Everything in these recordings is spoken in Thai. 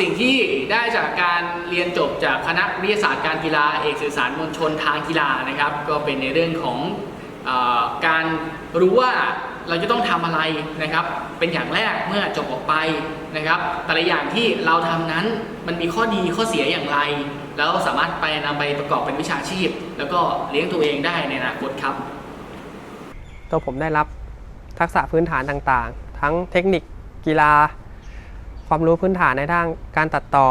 สิ่งที่ได้จากการเรียนจบจากคณะวิทยาศาสตร์การกีฬาเอกสื่อสารมวลชนทางกีฬานะครับ ก็เป็นในเรื่องของอการรู้ว่าเราจะต้องทำอะไรนะครับ เป็นอย่างแรกเมื่อจบออกไปนะครับ แต่ละอย่างที่เราทำนั้นมันมีข้อดีข้อเสียอย่างไร แล้วสามารถไปนำไปประกอบเป็นวิชาชีพ แล้วก็เลี้ยงตัวเองได้ในอนาคตครับ ตัวผมได้รับทักษะพื้นฐานต่างๆ ทั้งเทคนิคกีฬา ความรู้พื้นฐานในด้านการตัดต่อ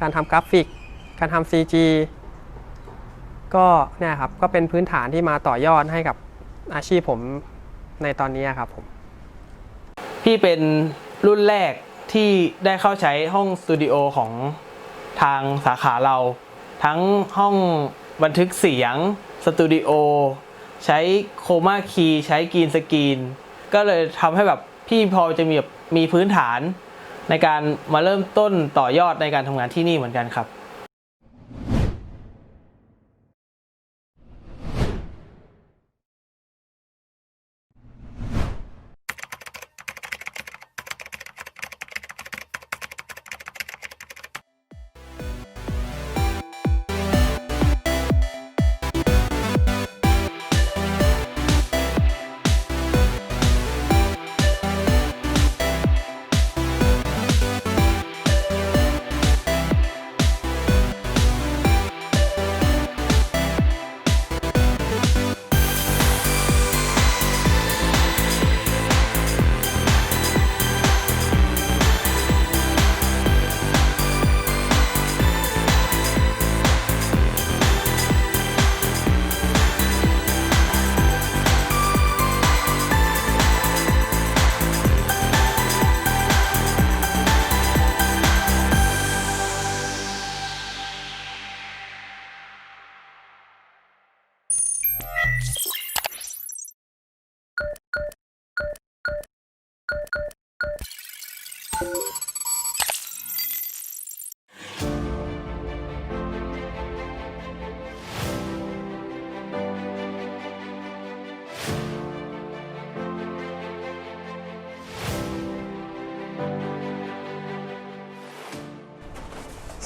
การทำกราฟิก การทำ CG ก็เนี่ยครับก็เป็นพื้นฐานที่มาต่อยอดให้กับอาชีพผมในตอนนี้ครับผมพี่เป็นรุ่นแรกที่ได้เข้าใช้ห้องสตูดิโอของทางสาขาเรา ทั้งห้องบันทึกเสียงสตูดิโอใช้โคมาคีย์ใช้กรีนสกรีน ก็เลยทำให้แบบพี่พอจะมีแบบมีพื้นฐาน ในการมาเริ่มต้นต่อยอดในการทำงานที่นี่เหมือนกันครับ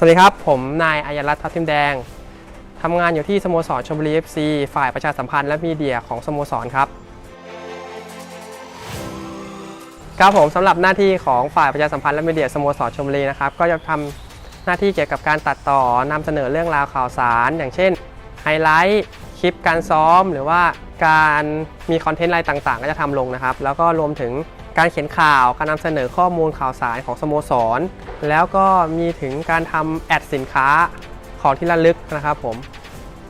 วัสดีครับ ผมนายอายรัตน์ทับทิมแดง ทำงานอยู่ที่สโมสรชลบุรี FC ฝ่ายประชาสัมพันธ์และมีเดียของสโมสรครับ ครับผมสำหรับหน้าที่ของฝ่ายประชาสัมพันธ์และมีเดียสโมสรชลบุรีนะครับ ก็จะทำหน้าที่เกี่ยวกับการตัดต่อนำเสนอเรื่องราวข่าวสาร อย่างเช่นไฮไลท์คลิปการซ้อม หรือว่าการมีคอนเทนต์อะไรต่างๆ ก็จะทำลงนะครับ แล้วก็รวมถึง การเขียนข่าวการนำเสนอข้อมูลข่าวสารของสโมสร แล้วก็มีถึงการทำแอดสินค้าของที่ระลึกนะครับผม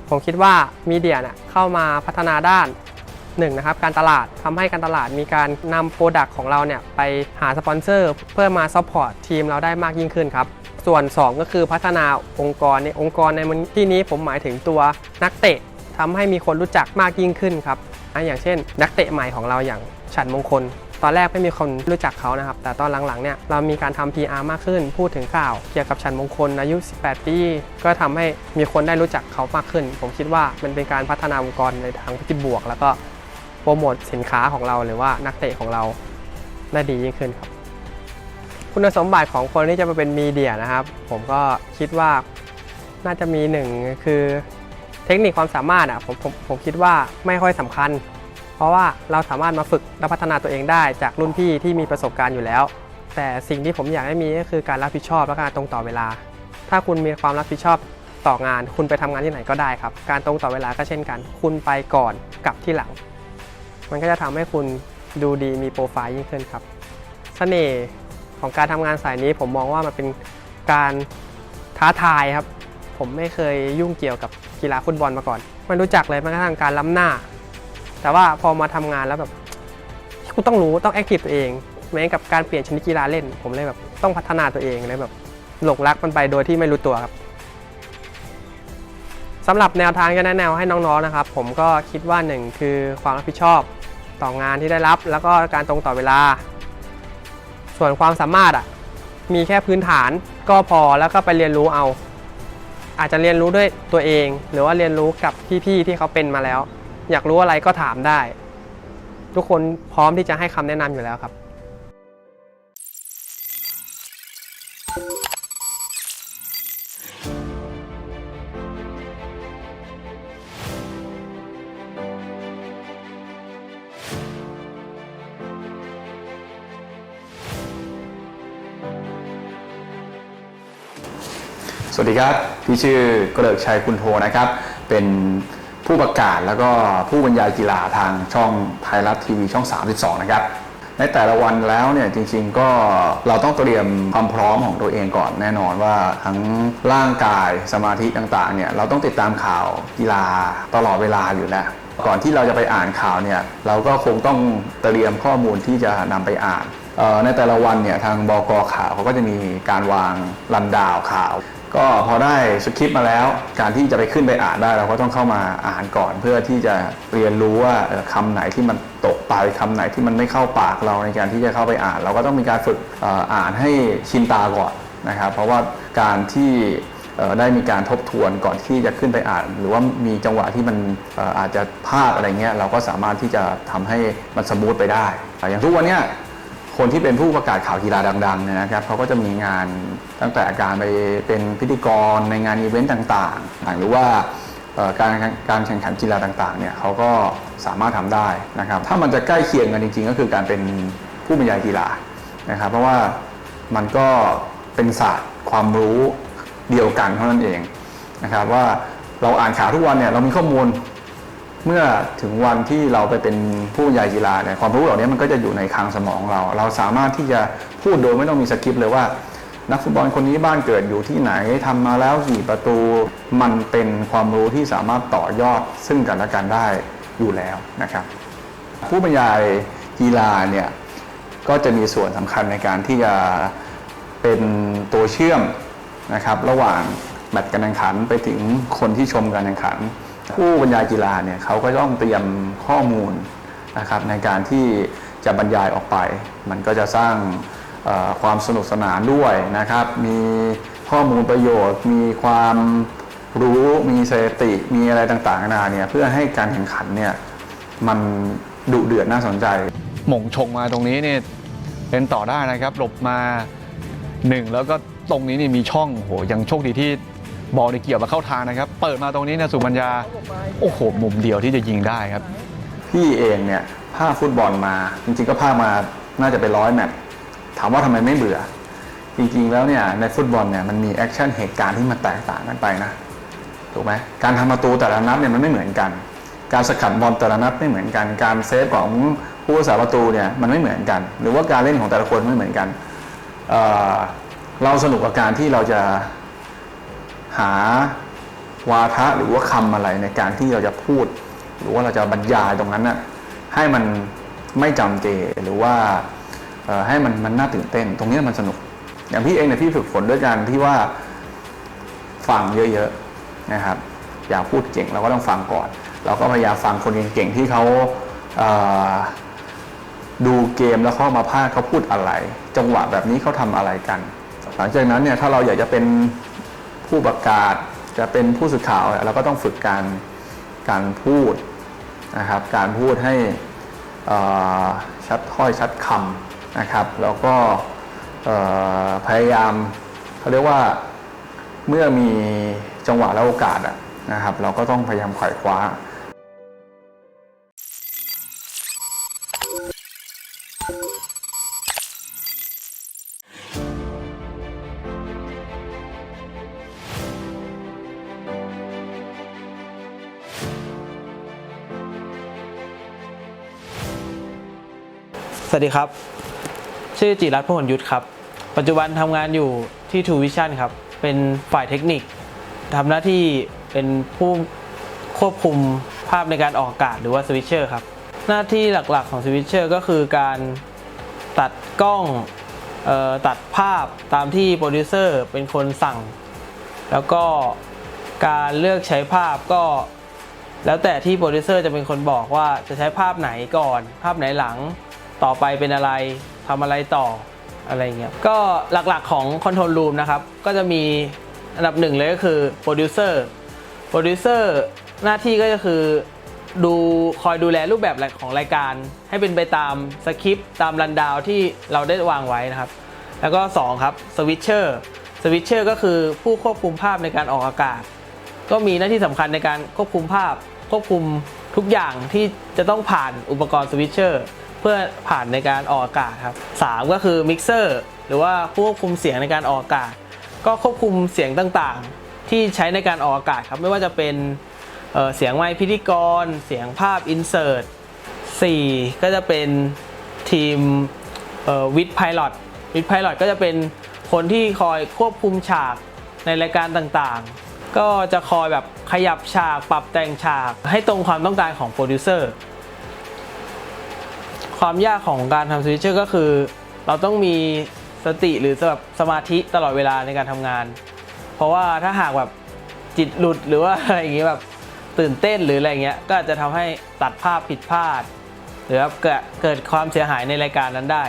ผมคิดว่ามีเดียเนี่ยเข้ามาพัฒนาด้านหนึ่งนะครับการตลาดทำให้การตลาดมีการนำโปรดักต์ของเราเนี่ยไปหาสปอนเซอร์ เพื่อมาซัพพอร์ตทีมเราได้มากยิ่งขึ้นครับ ส่วน 2 ก็คือพัฒนาองค์กรในองค์กรในที่นี้ผมหมายถึงตัวนักเตะทำให้มีคนรู้จักมากยิ่งขึ้นครับอย่างเช่น นักเตะใหม่ของเราอย่างฉันมงคล ตอนแรกไม่มีคนรู้จักเขานะครับ แต่ตอนหลังๆเนี่ยเรามีการทำ PR มากขึ้น พูดถึงข่าวเกี่ยวกับชันมงคลอายุ 18 ปี ก็ทำให้มีคนได้รู้จักเขามากขึ้น ผมคิดว่ามันเป็นการพัฒนาองค์กรในทางที่บวก แล้วก็โปรโมทสินค้าของเราหรือว่านักเตะของเราได้ดียิ่งขึ้นครับ คุณสมบัติของคนที่จะมาเป็นมีเดียนะครับ ผมก็คิดว่าน่าจะมีหนึ่งคือเทคนิคความสามารถอะผมผมผมคิดว่าไม่ค่อยสำคัญ ราะว่าเราสามารถมาฝึกและพัฒนาตัวเองได้จากรุ่นพี่ที่มีประสบการณ์อยู่แล้ว แต่สิ่งที่ผมอยากให้มีก็คือการรับผิดชอบและการตรงต่อเวลา ถ้าคุณมีความรับผิดชอบต่องาน คุณไปทำงานที่ไหนก็ได้ครับ การตรงต่อเวลาก็เช่นกัน คุณไปก่อนกลับที่หลัง มันก็จะทำให้คุณดูดีมีโปรไฟล์ยิ่งขึ้นครับเสน่ห์ของการทำงานสายนี้ผมมองว่ามันเป็นการท้าทายครับ ผมไม่เคยยุ่งเกี่ยวกับกีฬาฟุตบอลมาก่อน ไม่รู้จักเลยแม้กระทั่งการล้ำหน้า แต่ว่าพอมาทำงานแล้วแบบคุณต้องรู้ต้องแอคทีฟตัวเองแม้กับการเปลี่ยนชนิดกีฬาเล่น ผมเลยแบบต้องพัฒนาตัวเองเลยแบบหลงรักมันไปโดยที่ไม่รู้ตัวครับสำหรับแนวทางจะแนะแนวให้น้องๆนะครับ ผมก็คิดว่าหนึ่งคือความรับผิดชอบต่องานที่ได้รับ แล้วก็การตรงต่อเวลา ส่วนความสามารถอะมีแค่พื้นฐานก็พอแล้วก็ไปเรียนรู้เอา อาจจะเรียนรู้ด้วยตัวเอง หรือว่าเรียนรู้กับพี่ๆที่เขาเป็นมาแล้ว อยากรู้อะไรก็ถามได้ ทุกคนพร้อมที่จะให้คำแนะนำอยู่แล้วครับ สวัสดีครับ พี่ชื่อกระเดิกชัยคุณโทนะครับ เป็น ผู้ประกาศแล้วก็ผู้บรรยายกีฬาทางช่องไทยรัฐทีวีช่อง 32 นะครับ ในแต่ละวันแล้วเนี่ยจริงๆก็เราต้องเตรียมความพร้อมของตัวเองก่อนแน่นอนว่าทั้งร่างกายสมาธิต่างๆเนี่ยเราต้องติดตามข่าวกีฬาตลอดเวลาอยู่แล้วก่อนที่เราจะไปอ่านข่าวเนี่ยเราก็คงต้องเตรียมข้อมูลที่จะนำไปอ่านในแต่ละวันเนี่ยทางบกข่าวเขาก็จะมีการวางรันดาวข่าว ก็พอได้สคริปต์มาแล้ว การที่จะไปขึ้นไปอ่านได้เราก็ต้องเข้ามาอ่านก่อน เพื่อที่จะเรียนรู้ว่าเอ่อคำไหนที่มันตกไปคำไหนที่มันไม่เข้าปากเราในการที่จะเข้าไปอ่าน เราก็ต้องมีการฝึกอ่ออ่านให้ชินตาก่อนนะครับ เพราะว่าการที่ได้มีการทบทวนก่อนที่จะขึ้นไปอ่าน หรือว่ามีจังหวะที่มันอาจจะพลาดอะไรเงี้ยเราก็สามารถที่จะทำให้มันสมูทไปได้ อย่างทุกวันเนี้ย คนที่เป็นผู้ประกาศข่าวกีฬาดังๆนะครับเขาก็จะมีงานตั้งแต่การไปเป็นพิธีกรในงานอีเวนต์ต่างๆ หรือว่าการการแข่งขันกีฬาต่างๆเนี่ยเขาก็สามารถทำได้นะครับ ถ้ามันจะใกล้เคียงกันจริง ๆ ก็คือการเป็นผู้บรรยายกีฬานะครับ เพราะว่ามันก็เป็นศาสตร์ความรู้เดียวกันเท่านั้นเองนะครับว่าเราอ่านข่าวทุกวันเนี่ยเรามีข้อมูล เมื่อถึงวันที่เราไปเป็นผู้บรรยายกีฬาเนี่ยความรู้เหล่านี้มันก็จะอยู่ในคลังสมองเรา เราสามารถที่จะพูดโดยไม่ต้องมีสคริปต์เลยว่า นักฟุตบอลคนนี้บ้านเกิดอยู่ที่ไหนทำมาแล้วกี่ประตู มันเป็นความรู้ที่สามารถต่อยอดซึ่งกันและกันได้อยู่แล้วนะครับ ผู้บรรยายกีฬาเนี่ยก็จะมีส่วนสำคัญในการที่จะเป็นตัวเชื่อมนะครับระหว่างแมตช์การแข่งขันไปถึงคนที่ชมการแข่งขัน ผู้บรรยายกีฬาเนี่ยเขาก็ต้องเตรียมข้อมูลนะครับในการที่จะบรรยายออกไป มันก็จะสร้างความสนุกสนานด้วยนะครับ มีข้อมูลประโยชน์ มีความรู้มีสถิติ มีอะไรต่างๆนานาเนี่ยเพื่อให้การแข่งขันเนี่ยมันดุเดือดน่าสนใจ หม่งชงมาตรงนี้เนี่ยเป็นต่อได้นะครับหลบมาหนึ่งแล้วก็ตรงนี้นี่มีช่องโหยังโชคดีที่ บอลในเกี่ยวมาเข้าทางนะครับ เปิดมาตรงนี้นี่ยสุบัญญาโอ้โหมุมเดียวที่จะยิงได้ครับ พี่เองเนี่ยภาคฟุตบอลมา จริงๆก็ภาคมาน่าจะเป็นร้อยแมตช์ถามว่าทำไมไม่เบื่อ จริงๆแล้วเนี่ยในฟุตบอลเนี่ยมันมีแอคชั่นเหตุการณ์ที่มันแตกต่างกันไปนะถูกไหมการทำประตูแต่ละนัดเนี่ยมันไม่เหมือนกัน การสกัดบอลแต่ละนัดไม่เหมือนกัน การเซฟของผู้รักษาประตูเนี่ยมันไม่เหมือนกัน หรือว่าการเล่นของแต่ละคนไม่เหมือนกันเเราสนุกกับการที่เราจะ หาวาทะหรือว่าคำอะไรในการที่เราจะพูด หรือว่าเราจะบรรยายตรงนั้นน่ะให้มันไม่จำเจหรือว่าให้มันมันน่าตื่นเต้น ตรงนี้มันสนุก อย่างพี่เองเนี่ยพี่ฝึกฝนด้วยการที่ว่าฟังเยอะๆนะครับ อยากพูดเก่งเราก็ต้องฟังก่อน เราก็พยายามฟังคนเก่งๆที่เขาเอ่อดูเกมแล้วเขามาพากเขาพูดอะไร จังหวะแบบนี้เขาทำอะไรกัน หลังจากนั้นเนี่ยถ้าเราอยากจะเป็น ผู้ประกาศ จะเป็นผู้สื่อข่าวเราก็ต้องฝึกการการพูดนะครับ การพูดให้ชัดถ้อยชัดคำนะครับ แล้วก็พยายามเขาเรียกว่าเมื่อมีจังหวะและโอกาสนะครับ เราก็ต้องพยายามไขว่คว้า สวัสดีครับ ชื่อจิรัตพหลยุทธครับ ปัจจุบันทำงานอยู่ที่ True Vision ครับ เป็นฝ่ายเทคนิคทำหน้าที่เป็นผู้ควบคุมภาพในการออกอากาศหรือว่าสวิตเชอร์ครับ หน้าที่หลักๆของสวิตเชอร์ก็คือการตัดกล้องออตัดภาพตามที่โปรดิวเซอร์เป็นคนสั่ง แล้วก็การเลือกใช้ภาพก็แล้วแต่ที่โปรดิวเซอร์จะเป็นคนบอกว่าจะใช้ภาพไหนก่อน ภาพไหนหลัง ต่อไปเป็นอะไรทำอะไรต่ออะไรเงี้ยก็หลักๆของคอนโทรลรูมนะครับ ก็จะมีอันดับหนึ่งเลยก็คือโปรดิวเซอร์โปรดิวเซอร์หน้าที่ก็จะคือดูคอยดูแลรูปแบบของรายการ ให้เป็นไปตามสคริปต์ตามรันดาวที่เราได้วางไว้นะครับ แล้วก็ 2 ครับสวิตเชอร์สวิตเชอร์ก็คือผู้ควบคุมภาพในการออกอากาศ ก็มีหน้าที่สำคัญในการควบคุมภาพ ควบคุมทุกอย่างที่จะต้องผ่านอุปกรณ์สวิตเชอร์ เพื่อผ่านในการออกอากาศครับ 3 ก็คือมิกเซอร์หรือว่าผู้ควบคุมเสียงในการออกอากาศ ก็ควบคุมเสียงต่างๆ ที่ใช้ในการออกอากาศครับ ไม่ว่าจะเป็นเเสียงไมค์พิธีกร เสียงภาพอินเสิร์ต4ก็จะเป็นทีมวิดไพลอตวิดไพลอตก็จะเป็นคนที่คอยควบคุมฉากในรายการต่างๆ ก็จะคอยแบบขยับฉากปรับแต่งฉากให้ตรงความต้องการของโปรดิวเซอร์ ความยากของการทำสวิตเชอร์ก็คือ เราต้องมีสติหรือแบบสมาธิตลอดเวลาในการทำงาน เพราะว่าถ้าหากแบบจิตหลุดหรือว่าอะไรอย่างเงี้ยแบบตื่นเต้นหรืออะไรเงี้ยก็อาจจะทำให้ตัดภาพผิดพลาด หรือว่าเกิดเกิดความเสียหายในรายการนั้นได้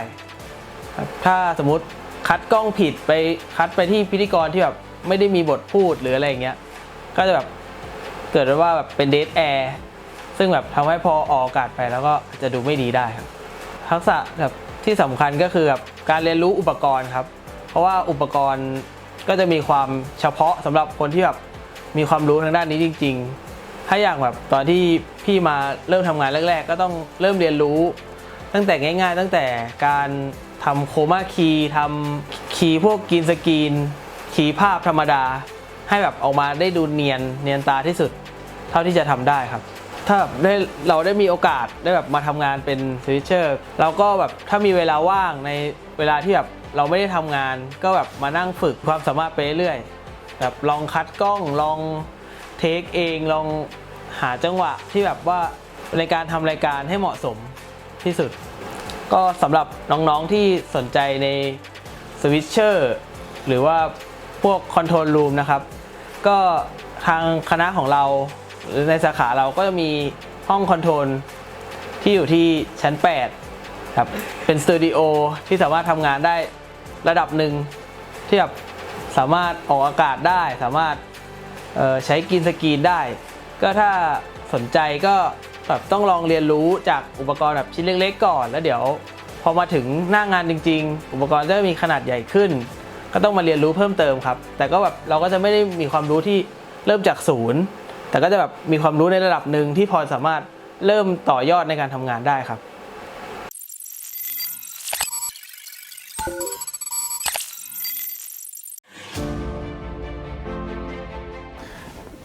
ครับถ้าสมมติคัดกล้องผิดไปคัดไปที่พิธีกรที่แบบไม่ได้มีบทพูดหรืออะไรอย่างเงี้ยก็จะแบบเกิดว่าแบบเป็นเดทแอร์ซึ่งแบบทำให้พอออกอากาศไปแล้วก็จะดูไม่ดีได้ครับ ทักษะแบบที่สำคัญก็คือแบบการเรียนรู้อุปกรณ์ครับ เพราะว่าอุปกรณ์ก็จะมีความเฉพาะสำหรับคนที่แบบมีความรู้ทางด้านนี้จริง ๆ ถ้าอย่างแบบตอนที่พี่มาเริ่มทำงานแรก ๆ ก็ต้องเริ่มเรียนรู้ ตั้งแต่ง่าย ๆ ตั้งแต่การทำโคมาคีย์ทำคีย์พวกกรีนสกรีน คีย์ภาพธรรมดา ให้แบบออกมาได้ดูเนียนเนียนตาที่สุด เท่าที่จะทำได้ครับ ถ้าได้เราได้มีโอกาสได้แบบมาทำงานเป็นสวิตเชอร์เราก็แบบถ้ามีเวลาว่างในเวลาที่แบบเราไม่ได้ทำงาน ก็แบบมานั่งฝึกความสามารถไปเรื่อยแบบลองคัดกล้องลองเทคเองลองหาจังหวะที่แบบว่าในการทำรายการให้เหมาะสมที่สุด ก็สำหรับน้องๆที่สนใจในสวิตเชอร์หรือว่าพวกคอนโทรลรูมนะครับ ก็ทางคณะของเรา ในสาขาเราก็จะมีห้องคอนโทรลที่อยู่ที่ชั้น 8 ครับ เป็นสตูดิโอที่สามารถทำงานได้ระดับหนึ่งที่แบบสามารถออกอากาศได้ สามารถใช้กรีนสกรีนได้ ก็ถ้าสนใจก็แบบต้องลองเรียนรู้จากอุปกรณ์แบบชิ้นเล็กๆก่อน แล้วเดี๋ยวพอมาถึงหน้างานจริง ๆ อุปกรณ์จะมีขนาดใหญ่ขึ้น ก็ต้องมาเรียนรู้เพิ่มเติมครับ แต่ก็แบบเราก็จะไม่ได้มีความรู้ที่เริ่มจากศูนย์ แต่ก็จะแบบมีความรู้ในระดับหนึ่งที่พอสามารถเริ่มต่อยอดในการทำงานได้ครับ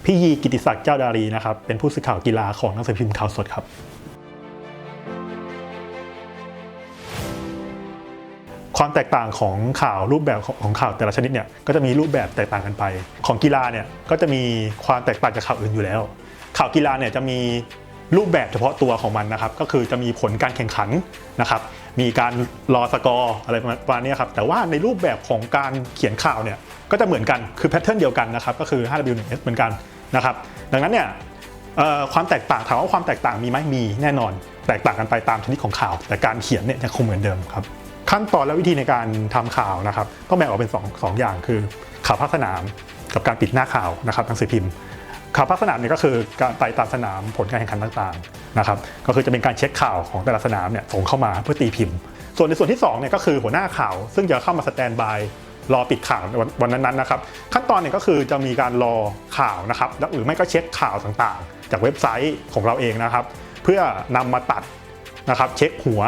พี่ยีกิติศักดิ์เจ้าดารีนะครับ เป็นผู้สื่อข่าวกีฬาของหนังสือพิมพ์ข่าวสดครับ ความแตกต่างของข่าวรูปแบบของข่าวแต่ละชนิดเนี่ยก็จะมีรูปแบบแตกต่างกันไป ของกีฬาเนี่ยก็จะมีความแตกต่างจากข่าวอื่นอยู่แล้ว ข่าวกีฬาเนี่ยจะมีรูปแบบเฉพาะตัวของมันนะครับ ก็คือจะมีผลการแข่งขันนะครับ มีการรอสกอร์อะไรประมาณนี้ครับ แต่ว่าในรูปแบบของการเขียนข่าวเนี่ยก็จะเหมือนกันคือแพทเทิร์นเดียวกันนะครับ ก็คือ 5W1S เหมือนกันนะครับ ดังนั้นเนี่ยความแตกต่างถามว่าความแตกต่างมีไหมมีแน่นอน แตกต่างกันไปตามชนิดของข่าว แต่การเขียนเนี่ยยังคงเหมือนเดิมครับ ขั้นตอนและวิธีในการทำข่าวนะครับต้องแบ่งออกเป็น2องสองอย่างคือข่าวภาคสนามกับการปิดหน้าข่าวนะครับหนังสือพิมพ์ข่าวภาคสนามเนี่ยก็คือการไปตามสนามผลการแข่งขันต่างๆนะครับก็คือจะเป็นการเช็คข่าวของแต่ละสนามเนี่ยส่งเข้ามาเพื่อตีพิมพ์ ส่วนในส่วนที่2เนี่ยก็คือหัวหน้าข่าว ซึ่งจะเข้ามาสแตนบายรอปิดข่าวในวันวันนั้นๆนะครับขั้นตอนเนี่ยก็คือจะมีการรอข่าวนะครับหรือไม่ก็เช็คข่าวต่างๆ จากเว็บไซต์ของเราเองนะครับ เพื่อนำมาตัดนะครับเช็คหัว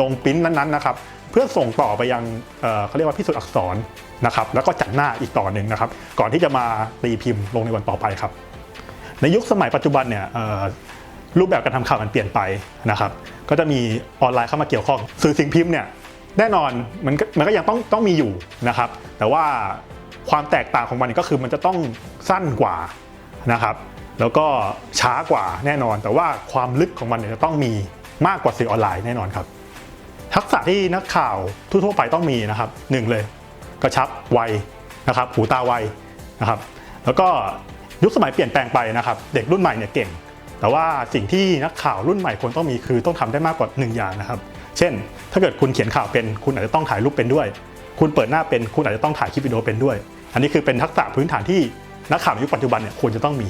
ลงปริ้นนั้นๆนะครับเพื่อส่งต่อไปยังเเขาเรียกว่าพิสูจน์อักษรนะครับแล้วก็จัดหน้าอีกต่อหนึ่งนะครับ ก่อนที่จะมาตีพิมพ์ลงในวันต่อไปครับ ในยุคสมัยปัจจุบันเนี่ยรูปแบบการทำข่าวมันเปลี่ยนไปนะครับ ก็จะมีออนไลน์เข้ามาเกี่ยวข้อง สื่อสิ่งพิมพ์เนี่ยแน่นอนมันก็มันก็ยังต้องต้องมีอยู่นะครับ แต่ว่าความแตกต่างของมันก็คือมันจะต้องสั้นกว่านะครับ แล้วก็ช้ากว่าแน่นอน แต่ว่าความลึกของมันเนี่ยจะต้องมี มากกว่าสื่อออนไลน์แน่นอนครับ ทักษะที่นักข่าวทั่วไปต้องมีนะครับหนึ่งเลยกระชับไวนะครับหูตาไวนะครับ แล้วก็ยุคสมัยเปลี่ยนแปลงไปนะครับ เด็กรุ่นใหม่เนี่ยเก่ง แต่ว่าสิ่งที่นักข่าวรุ่นใหม่ควรต้องมีคือต้องทำได้มากกว่าหนึ่งอย่างนะครับ เช่น ถ้าเกิดคุณเขียนข่าวเป็น คุณอาจจะต้องถ่ายรูปเป็นด้วย คุณเปิดหน้าเป็นคุณอาจจะต้องถ่ายคลิปวิดีโอเป็นด้วย อันนี้คือเป็นทักษะพื้นฐานที่นักข่าวยุคปัจจุบันเนี่ยควรจะต้องมี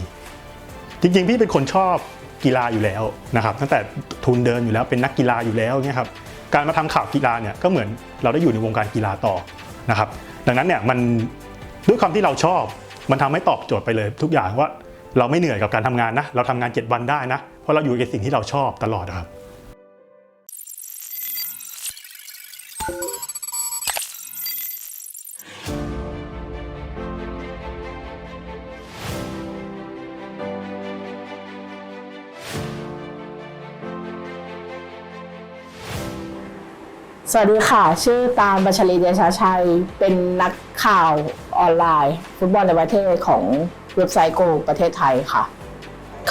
จริงๆพี่เป็นคนชอบ กีฬาอยู่แล้วนะครับตั้งแต่ทุนเดินอยู่แล้วเป็นนักกีฬาอยู่แล้วเนี่ยครับการมาทำข่าวกีฬาเนี่ยก็เหมือนเราได้อยู่ในวงการกีฬาต่อนะครับดังนั้นเนี่ยมันด้วยความที่เราชอบ มันทำให้ตอบโจทย์ไปเลยทุกอย่างว่าเราไม่เหนื่อยกับการทำงานนะเราทำงาน 7 วันได้นะเพราะเราอยู่กับสิ่งที่เราชอบตลอดครับ สวัสดีค่ะ ชื่อตามบัชลีเดชาชัย เป็นนักข่าวออนไลน์ ฟุตบอลในประเทศของเว็บไซต์โกประเทศไทยค่ะ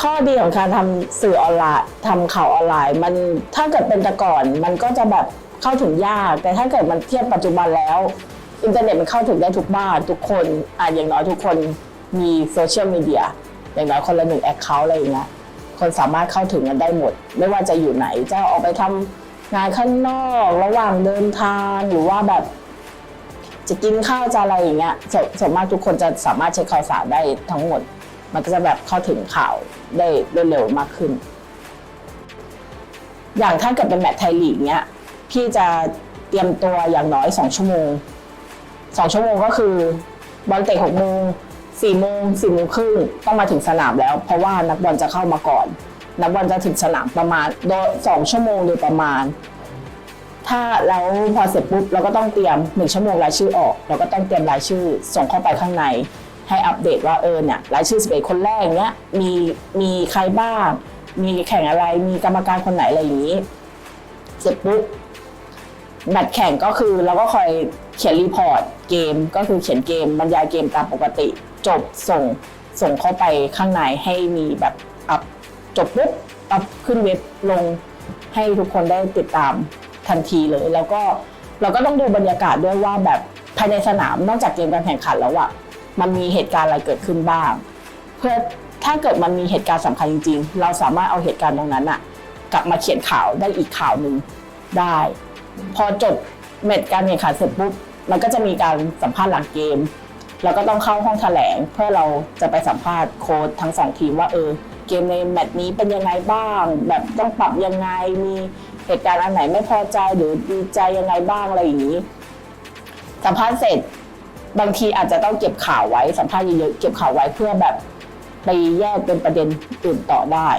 ข้อดีของการทำสื่อออนไลน์ทำข่าวออนไลน์ มันถ้าเกิดเป็นแต่ก่อน มันก็จะแบบเข้าถึงยาก แต่ถ้าเกิดมันเทียบปัจจุบันแล้ว อินเทอร์เน็ตมันเข้าถึงได้ทุกบ้านทุกคนอะอย่างน้อยทุกคนมีโซเชียลมีเดียอย่างน้อยคนละหนึ่งแอคเคาท์อะไรอย่างเงี้ยคนสามารถเข้าถึงกันได้หมด ไม่ว่าจะอยู่ไหนจะออกไปทำ งานข้างนอกระหว่างเดินทางหรือว่าแบบ จะกินข้าวจะอะไรอย่างเงี้ยสส่วนมากทุกคนจะสามารถเช็คข่าวสารได้ทั้งหมด มันก็จะแบบเข้าถึงข่าวได้เร็วมากขึ้น อย่างถ้าเกิดเป็นแมตช์ไทยลีกเนี้ยพี่จะเตรียมตัวอย่างน้อยสองชั่วโมงสองชั่วโมงก็คือบอลเตะหกโมงสี่โมงสี่โมงครึ่งต้องมาถึงสนามแล้ว เพราะว่านักบอลจะเข้ามาก่อน นักบอลจะถึงสนามประมาณสองชั่วโมงโดยประมาณ ถ้าแล้วพอเสร็จปุ๊บเราก็ต้องเตรียมหนึ่งชั่วโมงรายชื่อออก เราก็ต้องเตรียมรายชื่อส่งเข้าไปข้างใน ให้อัปเดตว่าเออเนี่ยรายชื่อ 11 คนแรกเนี้ยมีมีใครบ้าง มีแข่งอะไรมีกรรมการคนไหนอะไรอย่างนี้ เสร็จปุ๊บแมตช์แข่งก็คือเราก็คอยเขียนรีพอร์ตเกมก็คือเขียนเกมบรรยายเกมตามปกติ จบส่งส่งเข้าไปข้างในให้มีแบบอัพ จบปุ๊บอัพขึ้นเว็บลงให้ทุกคนได้ติดตามทันทีเลย แล้วก็เราก็ต้องดูบรรยากาศด้วยว่าแบบภายในสนามนอกจากเกมการแข่งขันแล้วอะมันมีเหตุการณ์อะไรเกิดขึ้นบ้าง เพื่อถ้าเกิดมันมีเหตุการณ์สำคัญจริง ๆ เราสามารถเอาเหตุการณ์ตรงนั้นอะกลับมาเขียนข่าวได้อีกข่าวหนึ่งได้ พอจบเมตช์การแข่งขันเสร็จปุ๊บมันก็จะมีการสัมภาษณ์หลังเกมเราก็ต้องเข้าห้องแถลงเพื่อเราจะไปสัมภาษณ์โค้ชทั้งสองทีมว่าเออ เกมในแมตช์นี้เป็นยังไงบ้าง แบบต้องปรับยังไงมีเหตุการณ์อันไหนไม่พอใจหรือดีใจยังไงบ้างอะไรอย่างนี้ สัมภาษณ์เสร็จบางทีอาจจะต้องเก็บข่าวไว้สัมภาษณ์เยอะๆเก็บข่าวไว้เพื่อแบบไปแยกเป็นประเด็นอื่นต่อได้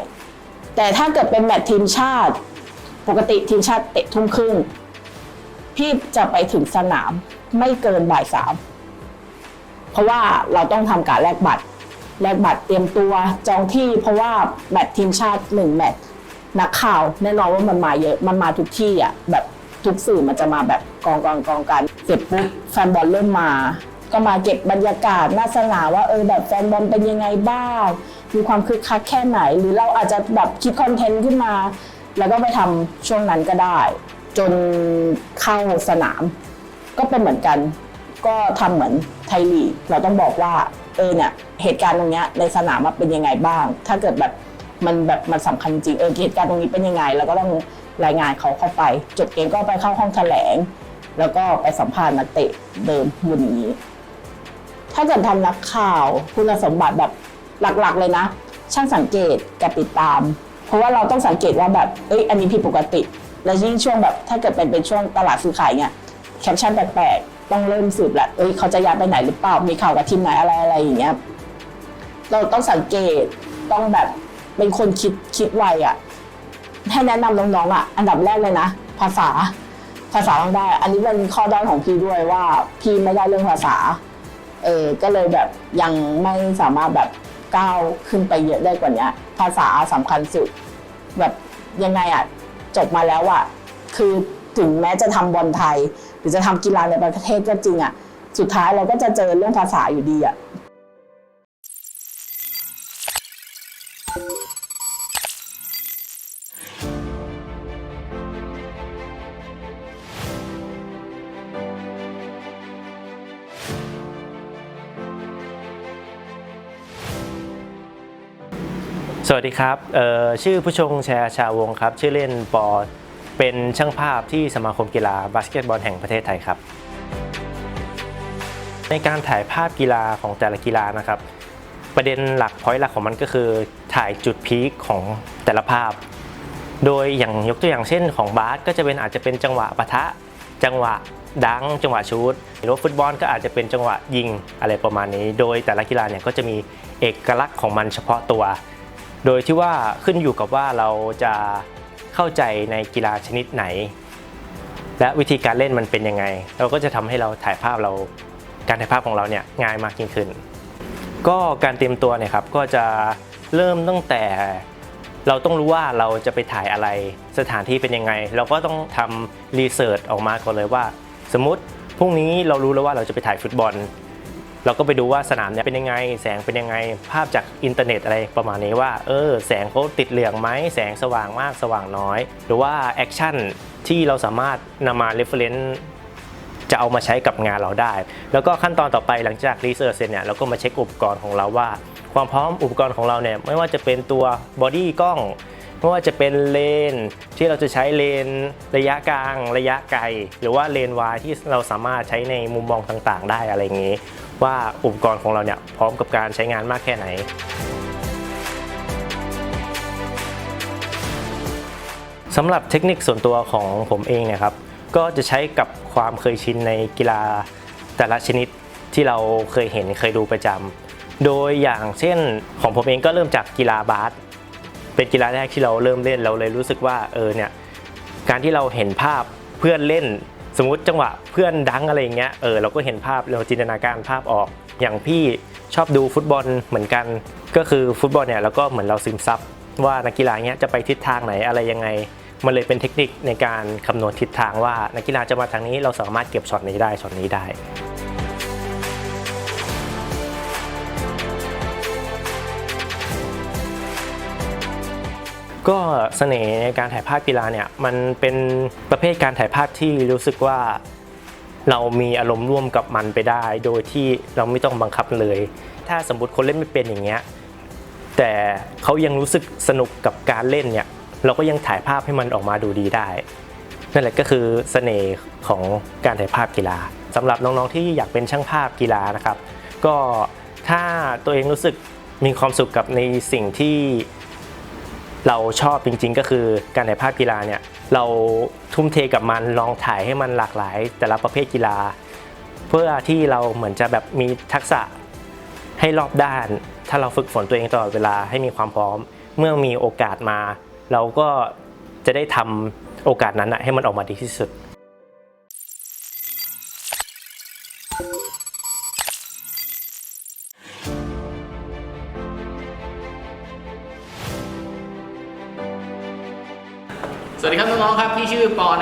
แต่ถ้าเกิดเป็นแมตช์ทีมชาติ ปกติทีมชาติเตะทุ่มครึ่งพี่จะไปถึงสนามไม่เกินบ่ายสามเพราะว่าเราต้องทำการแลกบัตร แลกบัตรเตรียมตัวจองที่เพราะว่าแมตช์ทีมชาติหนึ่งแมตช์นักข่าว แน่นอนว่ามันมาเยอะมันมาทุกที่อะแบบทุกสื่อมันจะมาแบบกองกองกองกันเสร็จปุ๊บแฟนบอลเริ่มมา ก็มาเก็บบรรยากาศหน้าสนามว่าเออแบบแฟนบอลเป็นยังไงบ้างมีความคึกคักแค่ไหน หรือเราอาจจะแบบคิดคอนเทนต์ขึ้นมา แล้วก็ไปทำช่วงนั้นก็ได้ จนเข้าสนาม ก็เป็นเหมือนกัน ก็ทำเหมือนไทยลีกเราต้องบอกว่าเออเนี่ย เหตุการณ์ตรงเนี้ยในสนามมันเป็นยังไงบ้าง ถ้าเกิดแบบมันแบบมันสำคัญจริงเออเหตุการณ์ตรงนี้เป็นยังไงเราก็ต้องรายงานเขาเข้าไป จบเกมก็ไปเข้าห้องแถลง แล้วก็ไปสัมภาษณ์นักเตะเดิมวันนี้ ถ้าเกิดทำนักข่าวคุณสมบัติแบบหลักๆเลยนะ ช่างสังเกตกับติดตาม เพราะว่าเราต้องสังเกตว่าแบบเอ้ยอันนี้ผิดปกติ แล้วยิ่งช่วงแบบ ถ้าเกิดเป็นเป็นช่วงตลาดซื้อขายเนี่ยแคปชั่นแปลกๆต้องเริ่มสืบแหละเอ้ยเขาจะย้ายไปไหนหรือเปล่ามีข่าวกับทีมไหนอะไรอะไรอย่างเงี้ย เราต้องสังเกตต้องแบบเป็นคนคิดคิดไวอะให้แนะนำน้องๆอะอันดับแรกเลยนะ ภาษา ภาษาต้องได้ อันนี้เป็นข้อด้อยของพี่ด้วยว่าพี่ไม่ได้เรื่องภาษา เออก็เลยแบบยังไม่สามารถแบบก้าวขึ้นไปเยอะได้กว่านี้ภาษาสำคัญสุด แบบยังไงอะจบมาแล้วอะคือถึงแม้จะทำบอลไทย หรือจะทำกีฬาในประเทศก็จริงอะสุดท้ายเราก็จะเจอเรื่องภาษาอยู่ดีอะ สวัสดีครับชื่อผู้ชงแชร์ชาวงครับ ชื่อเล่นปอเป็นช่างภาพที่สมาคมกีฬาบาสเกตบอลแห่งประเทศไทยครับ ในการถ่ายภาพกีฬาของแต่ละกีฬานะครับ ประเด็นหลักพอยต์หลักของมันก็คือถ่ายจุดพีคของแต่ละภาพ โดยอย่างยกตัวอย่างเช่นของบาสก็จะเป็นอาจจะเป็นจังหวะปะทะ จังหวะดังจังหวะชูตหรือว่าฟุตบอลก็อาจจะเป็นจังหวะยิงอะไรประมาณนี้ โดยแต่ละกีฬาเนี่ยก็จะมีเอกลักษณ์ของมันเฉพาะตัว โดยที่ว่าขึ้นอยู่กับว่าเราจะเข้าใจในกีฬาชนิดไหน และวิธีการเล่นมันเป็นยังไง เราก็จะทำให้เราถ่ายภาพเราการถ่ายภาพของเราเนี่ยง่ายมากยิ่งขึ้น ก็การเตรียมตัวเนี่ยครับก็จะเริ่มตั้งแต่เราต้องรู้ว่าเราจะไปถ่ายอะไรสถานที่เป็นยังไง เราก็ต้องทำรีเสิร์ชออกมาก่อนเลยว่า สมมติพรุ่งนี้เรารู้แล้วว่าเราจะไปถ่ายฟุตบอล เราก็ไปดูว่าสนามเนี่ยเป็นยังไง แสงเป็นยังไง ภาพจากอินเทอร์เน็ตอะไรประมาณนี้ว่า เออ แสงเขาติดเหลืองไหมแสงสว่างมากสว่างน้อย หรือว่าแอคชั่นที่เราสามารถนำมาเรฟเฟรนซ์จะเอามาใช้กับงานเราได้ แล้วก็ขั้นตอนต่อไปหลังจากรีเสิร์ชเสร็จเนี่ยเราก็มาเช็คอุปกรณ์ของเราว่า ความพร้อมอุปกรณ์ของเราเนี่ยไม่ว่าจะเป็นตัวบอดี้กล้อง ไม่ว่าจะเป็นเลนที่เราจะใช้เลนระยะกลาง ระยะไกล หรือว่าเลนวายที่เราสามารถใช้ในมุมมองต่างๆ ได้อะไรอย่างนี้ ว่าอุปกรณ์ของเราเนี่ยพร้อมกับการใช้งานมากแค่ไหนสำหรับเทคนิคส่วนตัวของผมเองเนี่ยครับก็จะใช้กับความเคยชินในกีฬาแต่ละชนิดที่เราเคยเห็นเคยดูประจำโดยอย่างเช่นของผมเองก็เริ่มจากกีฬาบาส เป็นกีฬาแรกที่เราเริ่มเล่นเราเลยรู้สึกว่าเออเนี่ยการที่เราเห็นภาพเพื่อนเล่น สมมติจังหวะเพื่อนดังอะไรอย่างเงี้ยเออเราก็เห็นภาพเราจินตนาการภาพออก อย่างพี่ชอบดูฟุตบอลเหมือนกัน ก็คือฟุตบอลเนี่ยเราก็เหมือนเราซึมซับว่านักกีฬาเนี้ยจะไปทิศทางไหนอะไรยังไงมันเลยเป็นเทคนิคในการคำนวณทิศทางว่านักกีฬาจะมาทางนี้เราสามารถเก็บช็อตนี้ได้ช็อตนี้ได้ ก็เสน่ห์ในการถ่ายภาพกีฬาเนี่ยมันเป็นประเภทการถ่ายภาพที่รู้สึกว่า เรามีอารมณ์ร่วมกับมันไปได้ โดยที่เราไม่ต้องบังคับเลย ถ้าสมมติคนเล่นไม่เป็นอย่างเงี้ยแต่เขายังรู้สึกสนุกกับการเล่นเนี่ยเราก็ยังถ่ายภาพให้มันออกมาดูดีได้ นั่นแหละก็คือเสน่ห์ของการถ่ายภาพกีฬาสำหรับน้องๆที่อยากเป็นช่างภาพกีฬานะครับ ก็ถ้าตัวเองรู้สึกมีความสุขกับในสิ่งที่ เราชอบจริงๆ ก็คือการถ่ายภาพกีฬาเนี่ยเราทุ่มเทกับมันลองถ่ายให้มันหลากหลาย แต่ละประเภทกีฬา เพื่อที่เราเหมือนจะแบบมีทักษะให้รอบด้าน ถ้าเราฝึกฝนตัวเองตลอดเวลาให้มีความพร้อม เมื่อมีโอกาสมา เราก็จะได้ทำโอกาสนั้นนะให้มันออกมาดีที่สุด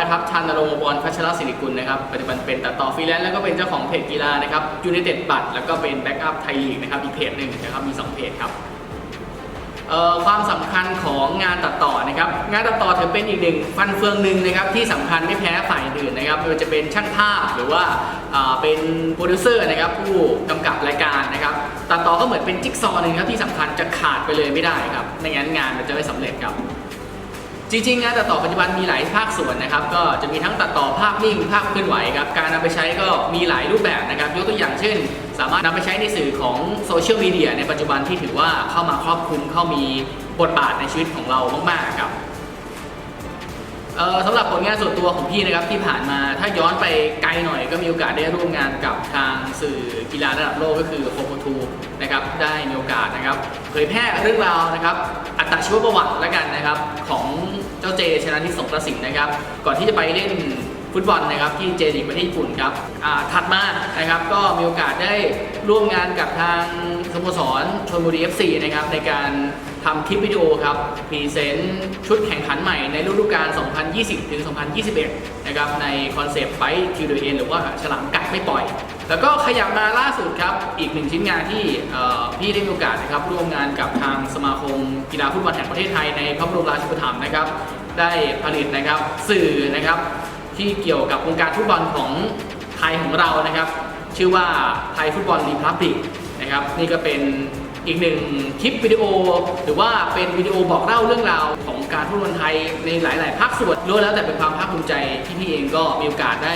นะครับชันนรงค์บวรพัชรศิริกุลนะครับปัจจุบันเป็นตัดต่อฟรีแลนซ์แล้วก็เป็นเจ้าของเพจกีฬานะครับยู i นเต็ดบัตแล้วก็เป็นแบ็กอัพไทยลีกนะครับอีกเพจหนึ่งนะครับมี 2 เพจครับความสำคัญของงานตัดต่อนะครับงานตัดต่อถือเป็นอีกหนึ่งฟันเฟืองหนึ่งนะครับที่สำคัญไม่แพ้ฝ่ายอื่นนะครับไม่ว่าจะเป็นช่างภาพหรือว่าเป็นโปรดิวเซอร์นะครับผู้กำกับรายการนะครับตัดต่อก็เหมือนเป็นจิ๊กซอว์หนึ่งครับที่สำคัญจะขาดไปเลยไม่ได้ครับไม่งั้นงานมันจะไม่สำเร็จครับ จริงๆงานตัดต่อปัจจุบันมีหลายภาคส่วนนะครับ ก็จะมีทั้งตัดต่อภาพนิ่งภาพเคลื่อนไหวครับการนำไปใช้ก็มีหลายรูปแบบนะครับ ยกตัวอย่างเช่น สามารถนำไปใช้ในสื่อของโซเชียลมีเดียในปัจจุบันที่ถือว่าเข้ามาครอบคลุมเข้ามีบทบาทในชีวิตของเรามากๆครับ เอ่อสำหรับผลงานส่วนตัวของพี่นะครับที่ผ่านมาถ้าย้อนไปไกลหน่อยก็มีโอกาสได้ร่วมงานกับทางสื่อกีฬาระดับโลกก็คือโคโคทูนะครับได้มีโอกาสนะครับเผยแพร่เรื่องราวนะครับอัตชีวประวัติแล้วกันนะครับของเจ้าเจชนะทิพย์สงกระสินนะครับ ก่อนที่จะไปเล่นฟุตบอลนะครับที่เจลีกประเทศญี่ปุ่นครับอ่าถัดมานะครับก็มีโอกาสได้ร่วมงานกับทาง สโมสรชลบุรี FC นะครับในการทำคลิปวิดีโอครับพรีเซนต์ชุดแข่งขันใหม่ในฤดูกาล 2020 ถึง 2021 นะครับในคอนเซปต์ไฟทิวเดนหรือว่าฉลามกัดไม่ปล่อย แล้วก็ขยับมาล่าสุดครับ อีกหนึ่งชิ้นงานที่พี่ได้มีโอกาสนะครับร่วมงานกับทางสมาคมกีฬาฟุตบอลแห่งประเทศไทยในพระบรมราชูปถัมภ์นะครับได้ผลิตนะครับสื่อนะครับที่เกี่ยวกับวงการฟุตบอลของไทยของเรานะครับ ชื่อว่าไทยฟุตบอลรีพับลิก นะครับนี่ก็เป็นอีกหนึ่งคลิปวิดีโอ หรือว่าเป็นวิดีโอบอกเล่าเรื่องราวของการฟุตบอลไทยในหลาย ๆ ภาคส่วนล้วนแล้วแต่เป็นความภาคภูมิใจที่พี่เองก็มีโอกาสได้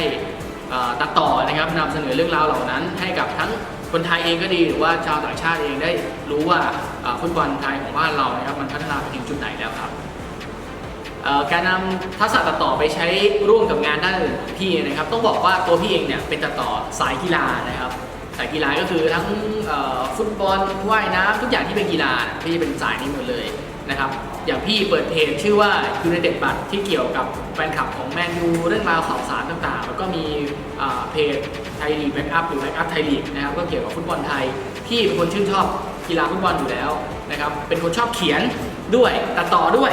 ตัดต่อนะครับนำเสนอเรื่องราวเหล่านั้น ให้กับทั้งคนไทยเองก็ดีหรือว่าชาวต่างชาติเองได้รู้ว่าฟุตบอลไทยของบ้านเรานะครับมันพัฒนาไปถึงจุดไหนแล้วครับการนำทักษะตัดต่อไปใช้ร่วมกับงานด้านอื่นขอพี่นะครับ ต้องบอกว่าตัวพี่เองเนี่ยเป็นตัดต่อสายกีฬานะครับ สายกีฬาก็คือทั้งฟุตบอลว่ายน้ำทุกอย่างที่เป็นกีฬาพี่เป็นสายนี้หมดเลยนะครับ อย่างพี่เปิดเพจชื่อว่า United บัตที่เกี่ยวกับแฟนคลับของแมนยูเรื่องราวข่าวสารต่างๆ แล้วก็มีเพจไทยลีกแบ็กอัพหรือแบ็กอัพไทยลีกนะครับก็เกี่ยวกับฟุตบอลไทยพี่เป็นคนชื่นชอบกีฬาฟุตบอลอยู่แล้วนะครับเป็นคนชอบเขียนด้วยตัดต่อด้วย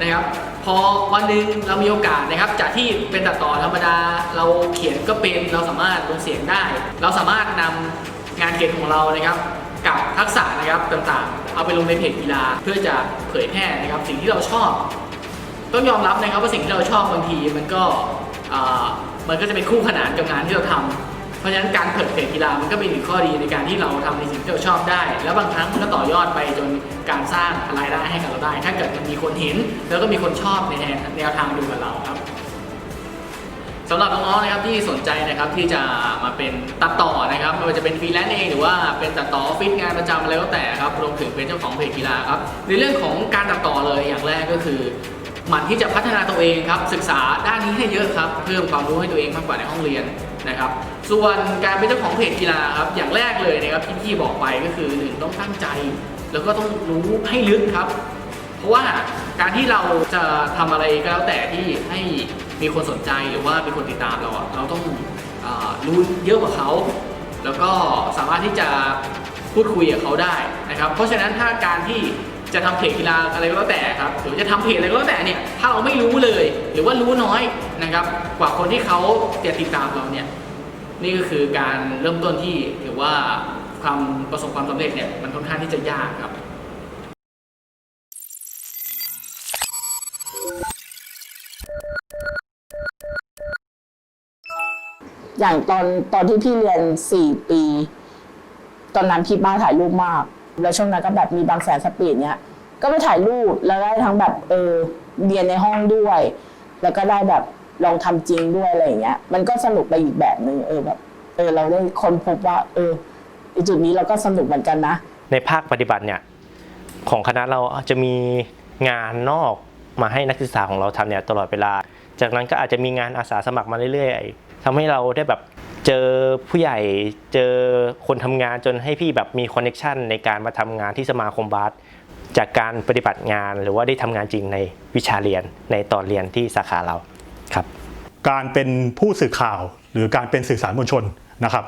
นะครับ พอวันหนึ่งเรามีโอกาสนะครับ จากที่เป็นตัดต่อธรรมดา เราเขียนก็เป็น เราสามารถลงเสียงได้ เราสามารถนำงานเขียนของเรานะครับ กับทักษะนะครับต่างๆ เอาไปลงในเพจกีฬาเพื่อจะเผยแพร่นะครับ สิ่งที่เราชอบ ต้องยอมรับนะครับว่าสิ่งที่เราชอบบางทีมันก็มันก็จะเป็นคู่ขนานกับงานที่เราทำ เพราะฉะนั้นการเปิดเพจกีฬามันก็เป็นอีกข้อดีในการที่เราทำในสิ่งที่เราชอบได้ แล้วบางครั้งมันก็ต่อยอดไปจนการสร้างรายได้ให้กับเราได้ ถ้าเกิดมันมีคนเห็น แล้วก็มีคนชอบในแนวทางเดียวกับเราครับสำหรับน้องๆนะครับที่สนใจนะครับที่จะมาเป็นตัดต่อนะครับไม่ว่าจะเป็นฟรีแลนซ์เองหรือว่าเป็นตัดต่อออฟฟิศงานประจำอะไรก็แต่ครับรวมถึงเป็นเจ้าของเพจกีฬาครับในเรื่องของการตัดต่อเลยอย่างแรกก็คือหมั่นที่จะพัฒนาตัวเองครับศึกษาด้านนี้ให้เยอะครับเพิ่มความรู้ให้ตัวเองมากกว่าในห้องเรียน นะครับ ส่วนการเป็นเจ้าของเพจกีฬาครับ อย่างแรกเลยนะครับที่พี่บอกไปก็คือหนึ่งต้องตั้งใจ แล้วก็ต้องรู้ให้ลึกครับ เพราะว่าการที่เราจะทำอะไรก็แล้วแต่ที่ให้มีคนสนใจหรือว่ามีคนติดตามเราเราต้องอรู้เยอะกว่าเขาแล้วก็สามารถที่จะพูดคุยกับเขาได้นะครับ เพราะฉะนั้นถ้าการที่ จะทำเพจกีฬาอะไรก็แล้วแต่ครับหรือจะทำเพจอะไรก็แล้วแต่เนี่ยถ้าเราไม่รู้เลย หรือว่ารู้น้อยนะครับ กว่าคนที่เขาจะติดตามเราเนี่ยนี่ก็คือการเริ่มต้นที่หรือว่าความประสบความสำเร็จเนี่ยมันค่อนข้างที่จะยากครับอย่างตอนตอนที่พี่เรียน4ปี ตอนนั้นพี่บ้าถ่ายรูปมาก แล้วช่วงนั้นก็แบบมีบางแสนสปีดเนี้ยก็ไปถ่ายรูปแล้วได้ทั้งแบบเออเรียนในห้องด้วย แล้วก็ได้แบบลองทำจริงด้วยอะไรอย่างเงี้ย มันก็สนุกไปอีกแบบหนึ่งเออแบบเออเราได้คนพบว่า เออในจุดนี้เราก็สนุกเหมือนกันนะ ในภาคปฏิบัติเนี่ยของคณะเราจะมีงานนอกมาให้นักศึกษาของเราทำเนี่ยตลอดเวลา จากนั้นก็อาจจะมีงานอาสาสมัครมาเรื่อยๆทำให้เราได้แบบ เจอผู้ใหญ่เจอคนทำงานจนให้พี่แบบมีคอนเน็ชันในการมาทำงานที่สมาคมบาสจากการปฏิบัติงานหรือว่าได้ทำงานจริงในวิชาเรียนในตอนเรียนที่สาขาเราครับ การเป็นผู้สื่อข่าวหรือการเป็นสื่อสารมวลชนนะครับ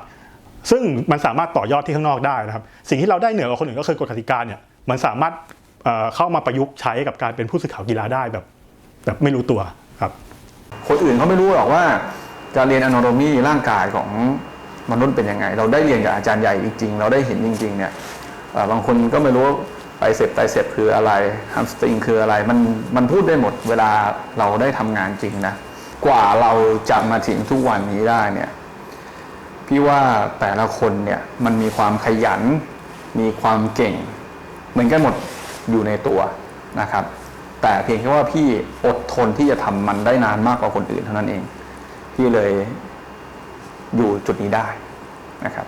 ซึ่งมันสามารถต่อยอดที่ข้างนอกได้นะครับ สิ่งที่เราได้เหนือกว่าคนอื่นก็คือกฎกติกาเนี่ยมันสามารถเอ่อเข้ามาประยุกต์ใช้กับการเป็นผู้สื่อข่าวกีฬาได้แบบแบบไม่รู้ตัวครับ คนอื่นเขาไม่รู้หรอกว่า การเรียน anatomy ร่างกายของมนุษย์เป็นยังไง เราได้เรียนกับอาจารย์ใหญ่จริงๆ เราได้เห็นจริง ๆ เนี่ยบางคนก็ไม่รู้ไตเสพไตเสพคืออะไรฮัมสตริงคืออะไร มันมันพูดได้หมดเวลาเราได้ทำงานจริงนะ กว่าเราจะมาถึงทุกวันนี้ได้เนี่ย พี่ว่าแต่ละคนเนี่ยมันมีความขยัน มีความเก่ง เหมือนกันหมดอยู่ในตัวนะครับ แต่เพียงแค่ว่าพี่อดทนที่จะทำมันได้นานมากกว่าคนอื่นเท่านั้นเอง ที่เลยอยู่จุดนี้ได้นะครับ